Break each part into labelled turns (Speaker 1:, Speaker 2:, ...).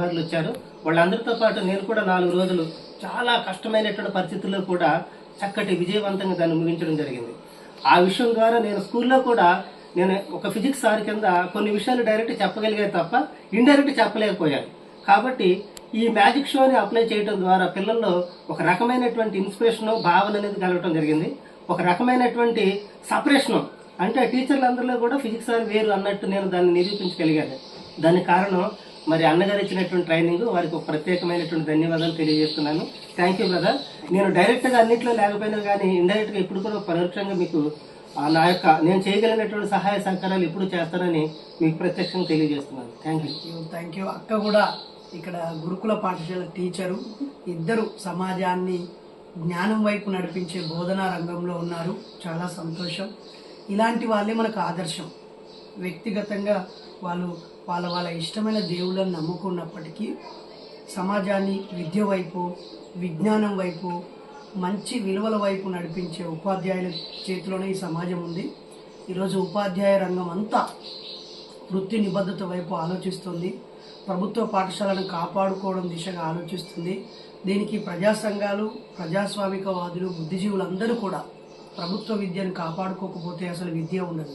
Speaker 1: అమ్మగారులు వచ్చారు. వాళ్ళందరితో పాటు నేను కూడా నాలుగు రోజులు చాలా కష్టమైనటువంటి పరిస్థితుల్లో కూడా చక్కటి విజయవంతంగా దాన్ని ముగించడం జరిగింది. ఆ విషయం ద్వారా నేను స్కూల్లో కూడా నేను ఒక ఫిజిక్స్ సార్ కింద కొన్ని విషయాలు డైరెక్ట్ చెప్పగలిగే తప్ప ఇండైరెక్ట్ చెప్పలేకపోయాను. కాబట్టి ఈ మ్యాజిక్ షోని అప్లై చేయడం ద్వారా పిల్లల్లో ఒక రకమైనటువంటి ఇన్స్పిరేషన్ భావన అనేది కలగటం జరిగింది. ఒక రకమైనటువంటి సపరేషన్ అంటే టీచర్లందరిలో కూడా ఫిజిక్స్ సార్ వేరు అన్నట్టు నేను దాన్ని నిరూపించగలిగాను. దానికి కారణం మరి అన్నగారు ఇచ్చినటువంటి ట్రైనింగ్ వారికి ఒక ప్రత్యేకమైనటువంటి ధన్యవాదాలు తెలియజేస్తున్నాను. థ్యాంక్ యూ బ్రదర్ నేను డైరెక్ట్గా అన్నింటిలో లేకపోయినా కానీ ఇండైరెక్ట్గా ఇప్పుడు కూడా పరోక్షంగా మీకు నా యొక్క నేను చేయగలిగినటువంటి సహాయ సహకారాలు ఎప్పుడు చేస్తానని మీకు ప్రత్యక్షంగా తెలియజేస్తున్నాను. థ్యాంక్ యూ
Speaker 2: థ్యాంక్ యూ అక్క కూడా ఇక్కడ గురుకుల పాఠశాల టీచరు. ఇద్దరు సమాజాన్ని జ్ఞానం వైపు నడిపించే బోధనా రంగంలో ఉన్నారు. చాలా సంతోషం. ఇలాంటి వాళ్ళే మనకు ఆదర్శం. వ్యక్తిగతంగా వాళ్ళు వాళ్ళ వాళ్ళ ఇష్టమైన దేవుళ్ళని నమ్ముకున్నప్పటికీ సమాజాన్ని విద్య వైపు విజ్ఞానం వైపు మంచి విలువల వైపు నడిపించే ఉపాధ్యాయుల చేతిలోనే ఈ సమాజం ఉంది. ఈరోజు ఉపాధ్యాయ రంగం అంతా వృత్తి నిబద్ధత వైపు ఆలోచిస్తుంది. ప్రభుత్వ పాఠశాలను కాపాడుకోవడం దిశగా ఆలోచిస్తుంది. దీనికి ప్రజా సంఘాలు ప్రజాస్వామికవాదులు బుద్ధిజీవులందరూ కూడా ప్రభుత్వ విద్యను కాపాడుకోకపోతే అసలు విద్య ఉండదు.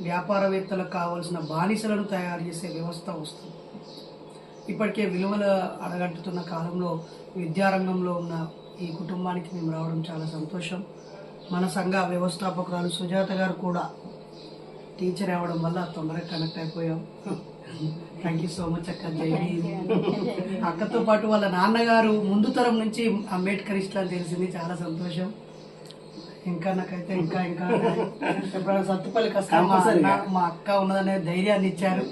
Speaker 2: వ్యాపారవేత్తలకు కావాల్సిన బానిసలను తయారు చేసే వ్యవస్థ వస్తుంది. ఇప్పటికే విలువలు అడగట్టుతున్న కాలంలో విద్యారంగంలో ఉన్న ఈ కుటుంబానికి మేము రావడం చాలా సంతోషం. మన సంఘ వ్యవస్థాపకురాలు సుజాత గారు కూడా టీచర్ అవ్వడం వల్ల తొందరగా కనెక్ట్ అయిపోయాం. థ్యాంక్ యూ సో మచ్ అక్క జై. అక్కతో పాటు వాళ్ళ నాన్నగారు ముందు తరం నుంచి అంబేద్కర్ ఇష్టం తెలిసింది. చాలా సంతోషం. ఇంకా నాకైతే ఇంకా ఇంకా ఎప్పుడైనా సత్తుపల్లి కష్టం. మా అక్క ఉన్నదనే ధైర్యాన్ని ఇచ్చారు.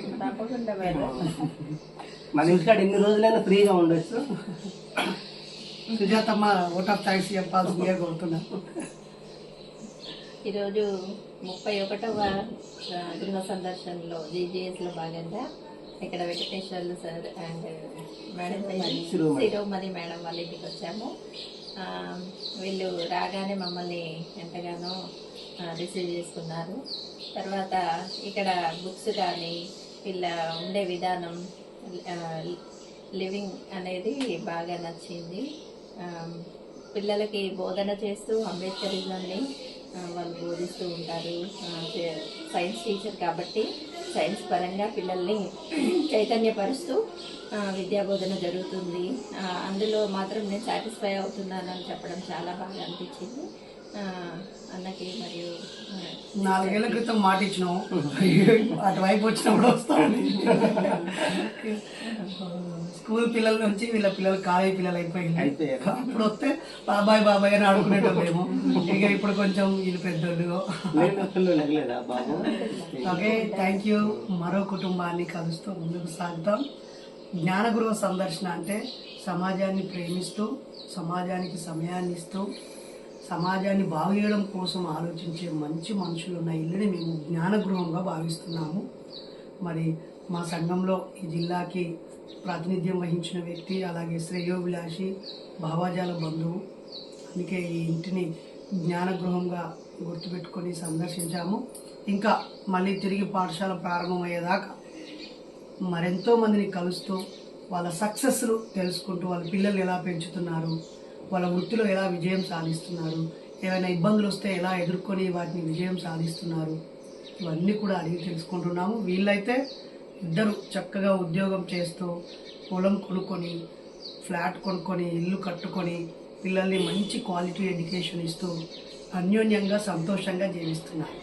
Speaker 1: మన ఇంటికాడ ఎన్ని రోజులైనా ఫ్రీగా ఉండొచ్చు.
Speaker 2: సుజాతమ్మ ఓట్ ఆఫ్ థ్యాంక్స్ చెప్పాల్సిందిగా కోరుతున్నా
Speaker 3: ఈరోజు ముప్పై ఒకటవ గృహ సందర్శనలో జీజీఎస్లో భాగంగా ఇక్కడ Venkateswarlu sir and madam
Speaker 1: Siromani.
Speaker 3: Madam వాళ్ళ ఇంటికి వచ్చాము. వీళ్ళు రాగానే మమ్మల్ని ఎంతగానో రిసీవ్ చేసుకున్నారు. తర్వాత ఇక్కడ బుక్స్ కానీ వీళ్ళ ఉండే విధానం లివింగ్ అనేది బాగా నచ్చింది. పిల్లలకి బోధన చేస్తూ అంబేద్కరిజంని ఆ, వాళ్ళు బోధిస్తూ ఉంటారు. సైన్స్ టీచర్ కాబట్టి సైన్స్ పరంగా పిల్లల్ని చైతన్యపరుస్తూ విద్యాబోధన విద్యా బోధన జరుగుతుంది అందులో మాత్రం నేను సాటిస్ఫై అని చెప్పడం చాలా బాగా అనిపించింది. అన్నకి
Speaker 2: నాలుగేళ్ళ క్రితం మాట ఇచ్చినాం అటువైపు వచ్చినప్పుడు వస్తామని స్కూల్ పిల్లల నుంచి వీళ్ళ పిల్లలు కాలేజీ పిల్లలు అయిపోయింది. అప్పుడు వస్తే బాబాయ్ బాబాయ్ అని ఆడుకునేటోళ్ళేమో ఇక ఇప్పుడు కొంచెం వీళ్ళు పెద్దోళ్ళు. ఓకే థ్యాంక్ యూ మరో కుటుంబాన్ని కలుస్తూ ముందుకు సాగుతాం. జ్ఞానగృహ సందర్శన అంటే సమాజాన్ని ప్రేమిస్తూ సమాజానికి సమయాన్ని ఇస్తూ సమాజాన్ని బాగు చేయడం కోసం ఆలోచించే మంచి మనుషులు ఉన్న ఇల్లుని మేము జ్ఞానగృహంగా భావిస్తున్నాము. మరి మా సంఘంలో ఈ జిల్లాకి ప్రాతినిధ్యం వహించిన వ్యక్తి అలాగే శ్రేయోభిలాషి భావాజాల బంధువు. అందుకే ఈ ఇంటిని జ్ఞానగృహంగా గుర్తుపెట్టుకొని సందర్శించాము. ఇంకా మళ్ళీ తిరిగి పాఠశాల ప్రారంభమయ్యేదాకా మరెంతో మందిని కలుస్తూ వాళ్ళ సక్సెస్లు తెలుసుకుంటూ వాళ్ళ పిల్లలు ఎలా పెంచుతున్నారు వాళ్ళ వృత్తిలో ఎలా విజయం సాధిస్తున్నారు? ఏమైనా ఇబ్బందులు వస్తే ఎలా ఎదుర్కొని వాటిని విజయం సాధిస్తున్నారు? ఇవన్నీ కూడా అడిగి తెలుసుకుంటున్నాము. వీళ్ళైతే ఇద్దరు చక్కగా ఉద్యోగం చేస్తూ పొలం కొనుక్కొని ఫ్లాట్ కొనుక్కొని ఇల్లు కట్టుకొని పిల్లల్ని మంచి క్వాలిటీ ఎడ్యుకేషన్ ఇస్తూ అన్యోన్యంగా సంతోషంగా జీవిస్తున్నారు.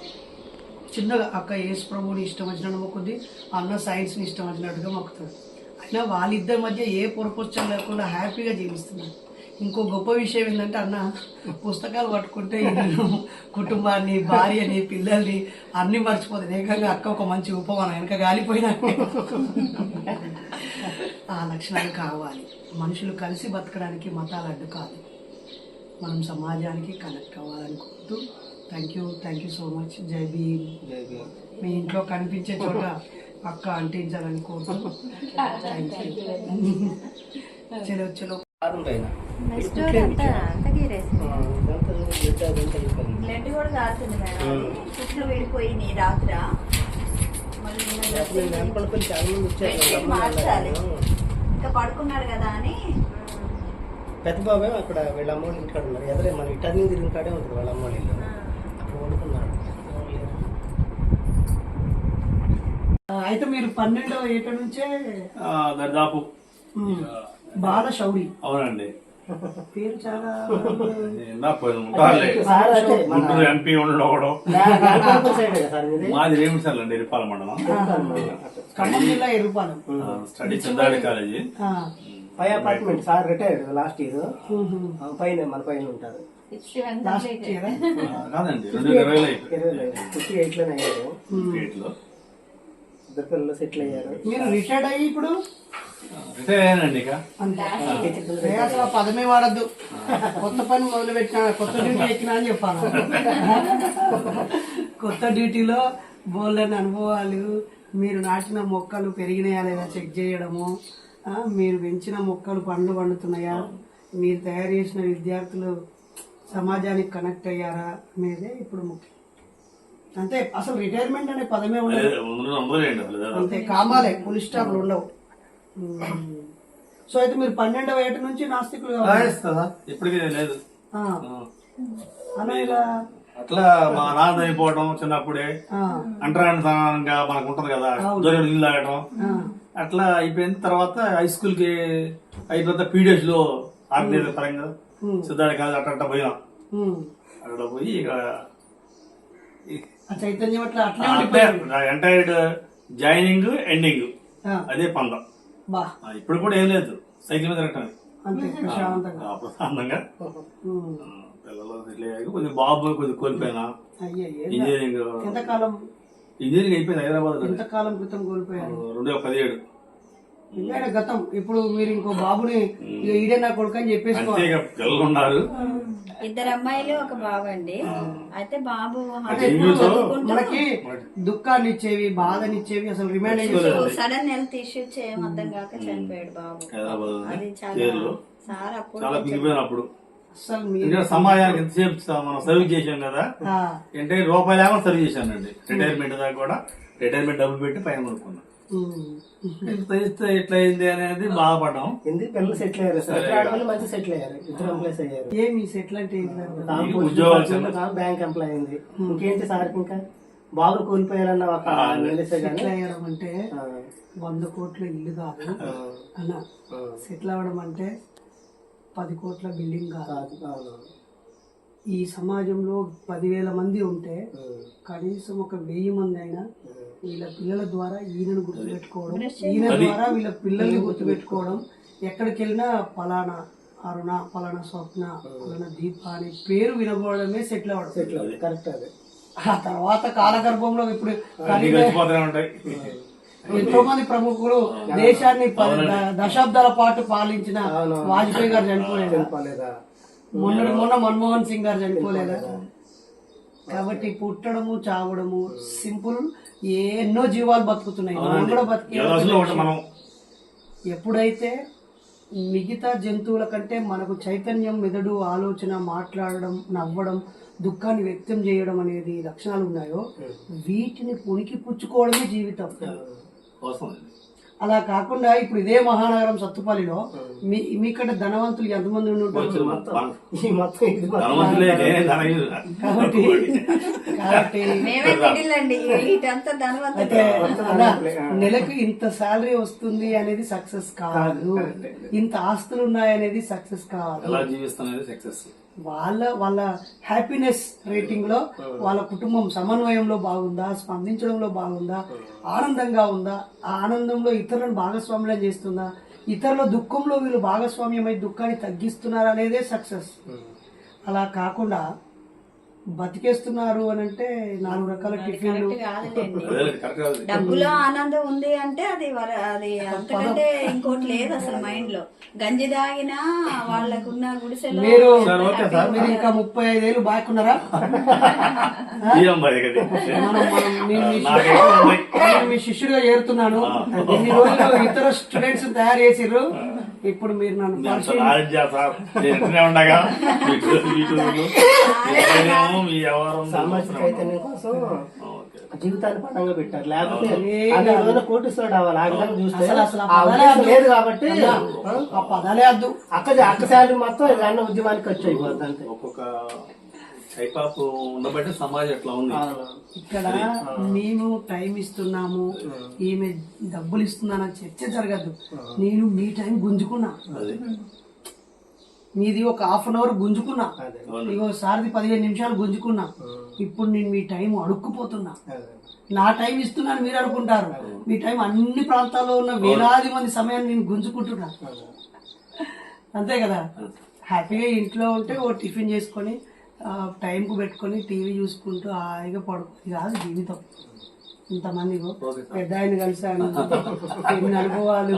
Speaker 2: చిన్నగా అక్క యేసు ప్రభువుని ఇష్టం వచ్చినట్టు మొక్కుద్ది అన్న సైన్స్ని ఇష్టం వచ్చినట్టుగా మొక్కుతాడు అయినా వాళ్ళిద్దరి మధ్య ఏ పొరపొచ్చం లేకుండా హ్యాపీగా జీవిస్తున్నారు. ఇంకో గొప్ప విషయం ఏంటంటే అన్న పుస్తకాలు పట్టుకుంటే ఇల్లు కుటుంబాన్ని భార్యని పిల్లల్ని అన్ని మర్చిపోతుంది ఏకంగా అక్క ఒక మంచి ఉపమానం వెనక గాలిపోయినా. ఆ లక్షణాలు కావాలి. మనుషులు కలిసి బతకడానికి మతాలు అడ్డు కాదు. మనం సమాజానికి connect అవ్వాలనుకుంటూ thank you thank you so much జై భీమ్.
Speaker 1: జై భీమ్.
Speaker 2: మీ ఇంట్లో కనిపించే చోట అక్క అంటించాలని కోరుతూ థ్యాంక్ యూ చలో చలో.
Speaker 4: బ్లడ్ కూడా కారుతుంది మేడం. చుట్టూ రాత్ర. మార్చాలి. ఇంకా పడుకున్నాడు కదా అని.
Speaker 1: పెద్ద బాబే అక్కడ వీళ్ళ అమ్మ వాళ్ళ ఇంటికాడ ఉన్నారు. ఎదురే మన టర్నింగ్ తిరిగిన కాడే ఉంటుంది వాళ్ళ అమ్మ వాళ్ళ ఇల్లు అక్కడ వండుకున్నాడు.
Speaker 2: అయితే మీరు పన్నెండవ ఏట నుంచే ఉమ్, బాల శౌరి.
Speaker 5: అవునండి.
Speaker 2: పేరు చాలా
Speaker 5: గుంటూరు ఎంపీ ఉండడం మాది? రేమిసార్లు అండి ఇరిపాల మండలం.
Speaker 2: ఖమ్మం జిల్లా ఎరుపాలెం.
Speaker 5: స్టడీ చందాడి కాలేజీ.
Speaker 2: ఆ,
Speaker 1: పై apartment sir retired last year. పైన మన పైన ఉంటారు.
Speaker 5: కాదండి రెండు వేల ఇరవైలో అయిపోయింది
Speaker 1: ఇరవై ఫిఫ్టీ ఎయిట్లోనే అయ్యారు. ఇద్దరు పిల్లలు సెటిల్ అయ్యారు.
Speaker 2: మీరు రిటైర్డ్ అయ్యి ఇప్పుడు? పదమే వాడద్దు. కొత్త పని మొదలు పెట్టినా కొత్త డ్యూటీ ఎక్కినా అని చెప్పాను కొత్త డ్యూటీలో బోల్డెన్ అనుభవాలు మీరు నాటిన మొక్కలు పెరిగినాయా లేదా చెక్ చేయడము మీరు పెంచిన మొక్కలు పండ్లు పండుతున్నాయా మీరు తయారు చేసిన విద్యార్థులు సమాజానికి కనెక్ట్ అయ్యారా అనేదే ఇప్పుడు ముఖ్యం. అంతే అసలు రిటైర్మెంట్ అనే పదమే ఉండదు. అంతే కామాలే పులి స్టాప్లు ఉండవు. సో అయితే మీరు పన్నెండవ ఏట నుంచి నాస్తికులు?
Speaker 5: ఇప్పటికీ లేదు. అట్లా మా నాన్న చనిపోవడం చిన్నప్పుడే.
Speaker 2: ఆ,
Speaker 5: అంటరానితనంగా మనకు ఉంటది కదా దొరికి నీళ్ళు తాగడం అట్లా అయిపోయిన తర్వాత హై స్కూల్కి అయిపోతే పీడిఎస్లో ఆర్గనైజర్ పరంగా సిద్ధార్థ కాదు అట్ట అట్ట పోయినాం. అక్కడ పోయి ఇక
Speaker 2: చైతన్యం అట్లా అట్లే
Speaker 5: అంటే
Speaker 2: ఉండిపోయింది
Speaker 5: ఎంటైర్ జాయినింగ్ ఎండింగ్ అదే పందం. ఇప్పుడు కూడా ఏం లేదు. సైకిల్ మీద తిరగటం
Speaker 2: అంతే ప్రశాంతంగా.
Speaker 5: ప్రశాంతంగా.
Speaker 2: ఉమ్.
Speaker 5: ఆ, పిల్లలు అయ్యాక కొద్దిగా బాబు కొద్దిగా కోల్పోయినా. ఇంజనీరింగ్ ఇంజనీరింగ్ అయిపోయింది హైదరాబాద్
Speaker 2: ఎంతకాలం క్రితం కోల్పోయారు?
Speaker 5: రెండు వేల పదిహేడు.
Speaker 2: ఇంకా గతం? ఇప్పుడు మీరు ఇంకో బాబుని ఇక ఈడే నా కొడుకు అని చెప్పేసుకోవాలి
Speaker 5: పిల్లలు ఉన్నారు
Speaker 4: ఇద్దరు అమ్మాయిలు ఒక బాబు అండి అయితే బాబు
Speaker 2: మనకి దుఃఖాన్ని ఇచ్చేవి బాధనిచ్చేవి అసలు రిమైండ్ అయ్యి
Speaker 4: సడన్ హెల్త్ ఇష్యూస్ ఏం అర్థం కాక చనిపోయాడు బాబు.
Speaker 5: హైదరాబాద్
Speaker 4: అది చాలా సార్ అప్పుడు
Speaker 5: చాలా దిగిపోయిన అప్పుడు
Speaker 2: అసలు మీరు
Speaker 5: ఎందుకంటే సమాజానికి ఎంతసేపు స- మనం సర్వ్ చేసాం కదా?
Speaker 2: ఆ,
Speaker 5: అంటే రూపాయలు ఏమో సర్వ్ చేశానండి. రిటైర్మెంట్ దాకా కూడా. రిటైర్మెంట్ డబ్బులు పెట్టి పైన కొనుక్కున్నాం ఇట్లా ఇస్తే ఎట్లా అయింది అనేది బాధపడ్డాం.
Speaker 1: ఎందుకు పిల్లలు సెటిల్ అయ్యారు? సార్ ఆడవాళ్ళు మంచి సెటిల్ అయ్యారు. ఇద్దరు ఎంప్లాయీస్ అయ్యారు.
Speaker 2: ఏం ఈ సెటిల్ అంటే సార్?
Speaker 1: బ్యాంక్ ఎంప్లాయ్ అయింది. ఇంకేంటి సార్కి ఇంకా? బాబు కోల్పోయారన్న ఒక
Speaker 2: సెటిల్ అయ్యడం అంటే వంద కోట్ల ఇల్లు కాదు అన్న. సెటిల్ అవ్వడం అంటే పది కోట్ల బిల్డింగ్ కాదు. ఈ సమాజంలో పదివేల మంది ఉంటే కనీసం ఒక వెయ్యి మంది అయినా. వీళ్ళ పిల్లల ద్వారా ఈయనను గుర్తుపెట్టుకోవడం ఈయన ద్వారా వీళ్ళ పిల్లల్ని గుర్తుపెట్టుకోవడం ఎక్కడికి వెళ్ళినా పలానా అరుణ పలానా స్వప్న పలానా దీప అనే పేరు వినబడమే సెటిల్ అవ్వడం.
Speaker 1: సెటిల్ అవ్వదు. కరెక్ట్ అది.
Speaker 2: ఆ తర్వాత కాలగర్భంలో ఇప్పుడు ఎంతో మంది ప్రముఖులు దేశాన్ని దశాబ్దాల పాటు పాలించిన వాజ్పేయి గారు చనిపోలేదా? మొన్నటి మొన్న మన్మోహన్ సింగ్ గారు చనిపోలేదా? కాబట్టి పుట్టడము చావడము సింపుల్. ఎన్నో జీవాలు బతుకుతున్నాయి. మనం కూడా బతికే ఎప్పుడైతే మిగతా జంతువుల కంటే మనకు చైతన్యం మెదడు ఆలోచన మాట్లాడడం నవ్వడం దుఃఖాన్ని వ్యక్తం చేయడం అనేది లక్షణాలు ఉన్నాయో వీటిని పుణికి పుచ్చుకోవడమే జీవితం. అలా కాకుండా ఇప్పుడు ఇదే మహానగరం సత్తుపల్లిలో మీ మీకంటే ధనవంతులు ఎంతమంది ఉండి ఉంటారు. కాబట్టి కాబట్టి నెలకు ఇంత శాలరీ వస్తుంది అనేది సక్సెస్ కాదు. ఇంత ఆస్తులు ఉన్నాయనేది సక్సెస్ కాదు.
Speaker 5: సక్సెస్
Speaker 2: వాళ్ళ వాళ్ళ హ్యాపీనెస్ రేటింగ్లో వాళ్ళ కుటుంబం సమన్వయంలో బాగుందా స్పందించడంలో బాగుందా ఆనందంగా ఉందా ఆ ఆనందంలో ఇతరులను భాగస్వామ్యం చేస్తుందా ఇతరుల దుఃఖంలో వీళ్ళు భాగస్వామ్యమై దుఃఖాన్ని తగ్గిస్తున్నారు అనేదే సక్సెస్. అలా కాకుండా బతికేస్తున్నారు అని అంటే నాలుగు రకాల టిఫిన్లు.
Speaker 4: డబ్బులో ఆనందం ఉంది అంటే అది అది అంతకంటే ఇంకోటి లేదు అసలు మైండ్లో గంజి తాగినా వాళ్ళకున్న గుడిసెలో
Speaker 2: మీరు
Speaker 5: సార్ ఓకే సార్.
Speaker 2: మీరు ఇంకా ముప్పై ఐదేళ్ళు బాగున్నారా? మీ శిష్యుడిగా చేరుతున్నాను. ఇన్ని రోజులు ఇతర స్టూడెంట్స్ తయారు చేసిర్రు? ఇప్పుడు మీరు నన్ను
Speaker 1: సామాజిక చైతన్యం కోసం జీవితాన్ని పణంగా పెట్టారు. లేకపోతే అవ్వాలి. ఆ విధంగా చూస్తే
Speaker 2: అసలు.
Speaker 1: లేదు కాబట్టి ఆ,
Speaker 2: పదాలే
Speaker 1: అక్క అక్క శాలరీ మొత్తం అన్న ఉద్యమానికి ఖర్చు అయిపోద్ది అంతే.
Speaker 5: ఒక్కొక్క ఉండబట్టి సమాజం ఎట్లా ఉంది.
Speaker 2: ఇక్కడ మేము టైం ఇస్తున్నాము ఈమె డబ్బులు ఇస్తున్నానని చర్చ జరగద్దు నేను మీ టైం గుంజుకున్నా.
Speaker 5: అదే.
Speaker 2: మీది ఒక హాఫ్ అన్ అవర్ గుంజుకున్నా. ఇగో సార్ది పదిహేను నిమిషాలు గుంజుకున్నా. ఇప్పుడు నేను మీ టైం అడుక్కుపోతున్నా. నా టైం ఇస్తున్నాను మీరు అనుకుంటారు. మీ టైం అన్ని ప్రాంతాల్లో ఉన్న వేలాది మంది సమయాన్ని నేను గుంజుకుంటున్నా. అంతే కదా? హ్యాపీగా ఇంట్లో ఉంటే ఓ టిఫిన్ చేసుకొని టైంకు పెట్టుకొని టీవీ చూసుకుంటూ హాయిగా పడుకోని కాదు జీవితం. ఇంతమంది పెద్ద ఆయన కలిసాను ఎన్ని అనుభవాలు.